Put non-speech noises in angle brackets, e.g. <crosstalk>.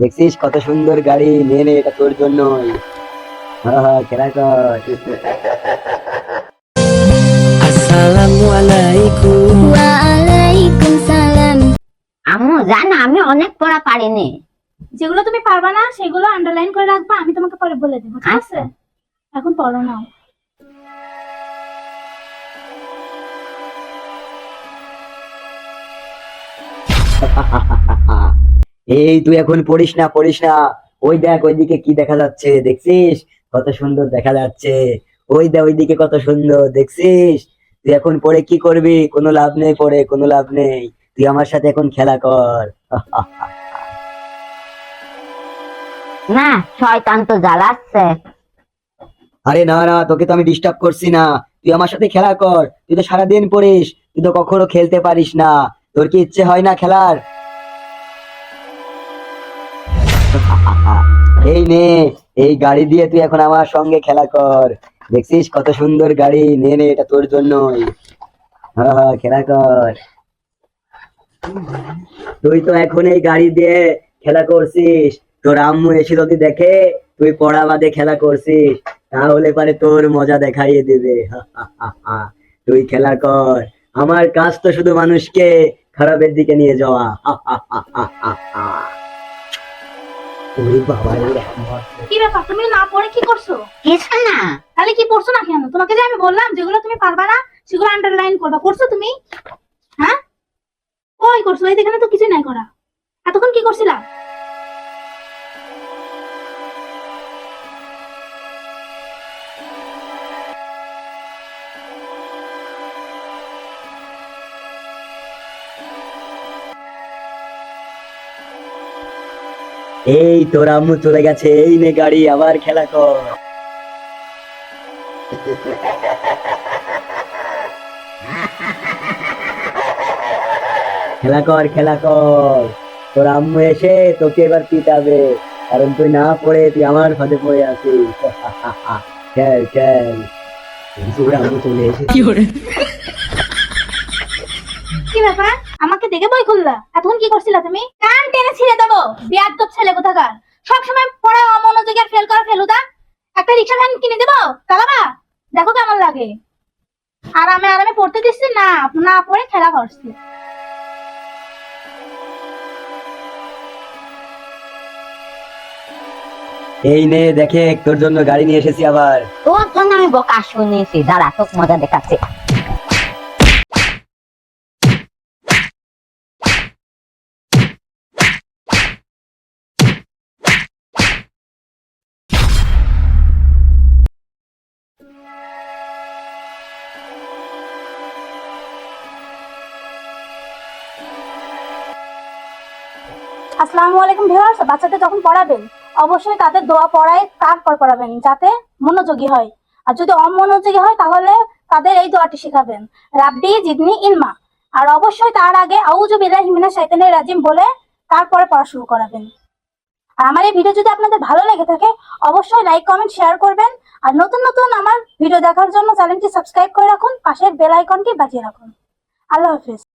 দেখছিস কত সুন্দর গাড়ি নে নে এটা তোর জন্যই। খেলা কর। আসসালামু আলাইকুম। ওয়ালাইকুম সালাম। আম্মু জান আমি অনেক পড়া পারিনি। যেগুলো তুমি পারবা না সেগুলো আন্ডারলাইন করে রাখবা আমি তোমাকে পরে বলে দেবো ঠিক আছে? এখন পড়ো নাও। <laughs> এই তুই এখন পড়িস না পড়িস না। ওই দেখ ওইদিকে কি দেখা যাচ্ছে দেখছিস? কত সুন্দর দেখা যাচ্ছে। ওই দেখ ওইদিকে কত সুন্দর দেখছিস? তুই এখন পড়ে কি করবি? কোনো লাভ নেই পড়ে কোনো লাভ নেই। তুই আমার সাথে এখন খেলা কর। না শয়তান তো জ্বালাচ্ছে। আরে না না তোকে তো আমি ডিস্টার্ব করছি না। তুই আমার সাথে খেলা কর। তুই তো সারাদিন পড়িস। তুই তো কখনো খেলতে পারিস না। তোর কি ইচ্ছে হয় না খেলার? এই নে, এই গাড়ি দিয়ে তুই এখন আমার সঙ্গে খেলা কর। দেখছিস কত সুন্দর গাড়ি? নে নে, এটা তোর জন্যই। খেলা কর। তুই তো এখন এই গাড়ি দিয়ে খেলা করছিস। তোর আম্মু এসে যদি দেখে তুই পড়া বাদে খেলা করছিস, তাহলে পারে তোর মজা দেখাইয়ে দেবে। তুই খেলা কর। আমার কাজ তো শুধু মানুষকে খারাপের দিকে নিয়ে যাওয়া। ওরে বাবা কি ব্যাপার? তুমি না পড়ে কি করছ? কিছু না। তাহলে কি পড়ছো না কেন? তোমাকে যে আমি বললাম যেগুলো তুমি পারবা না সেগুলো আন্ডারলাইন করবা। করছ তুমি? হ্যাঁ? ওই করছ? এই এখানে তো কিছু নাই করা। এতক্ষণ কি করছিলা? এই তোর আম্মু চলে গেছে, এই নে গাড়ি, আবার খেলা কর। খেলা কর খেলা কর। তোর আম্মু এসে তোকে এবার পিটাবে, কারণ তুই না পড়ে, তুই আমার ফাঁদে পড়ে আছিস। <laughs> খেল খেল। আম্মু চলে এসে কি ব্যাপার? আমাকে দেখে বই খুললা এতক্ষণ কি করছিলা তুমি? কান টেনে ছিঁড়ে দেবো। ছেলে কোথাকার? সবসময় পড়ায় অমনোযোগী আর ফেল করা ফেলুদা। একটা রিক্সা ভ্যান কিনে দেবো? চালাবা? দেখো কেমন লাগে। আরামে আরামে পড়তে দিচ্ছি না না পড়ে খেলা করছি। এই নে দেখে তোর জন্য গাড়ি নিয়ে এসেছি আবার। তোর জন্য আমি বোকা শুনেছি। দাঁড়া তোকে মজা দেখাচ্ছি। আসসালামু আলাইকুম ভিউয়ার্স, বাচ্চাদের যখন পড়াবেন, অবশ্যই তাদের দোয়া পড়ায় কার পর পড়াবেন, যাতে মনোযোগী হয়। আর যদি অমনোযোগী হয়, তাহলে তাদের এই দোয়াটি শেখাবেন। রাব্বি জিদনি ইলমা। আর অবশ্যই তার আগে আউযু বিল্লাহি মিনাশ শাইতানির রাজিম বলে তারপরে পড়া শুরু করাবেন। আর আমার এই ভিডিও যদি আপনাদের ভালো লেগে থাকে, অবশ্যই লাইক কমেন্ট শেয়ার করবেন। আর নতুন নতুন আমার ভিডিও দেখার জন্য চ্যানেলটি সাবস্ক্রাইব করে রাখুন, পাশের বেল আইকনটি বাজিয়ে রাখুন। আল্লাহ হাফিজ।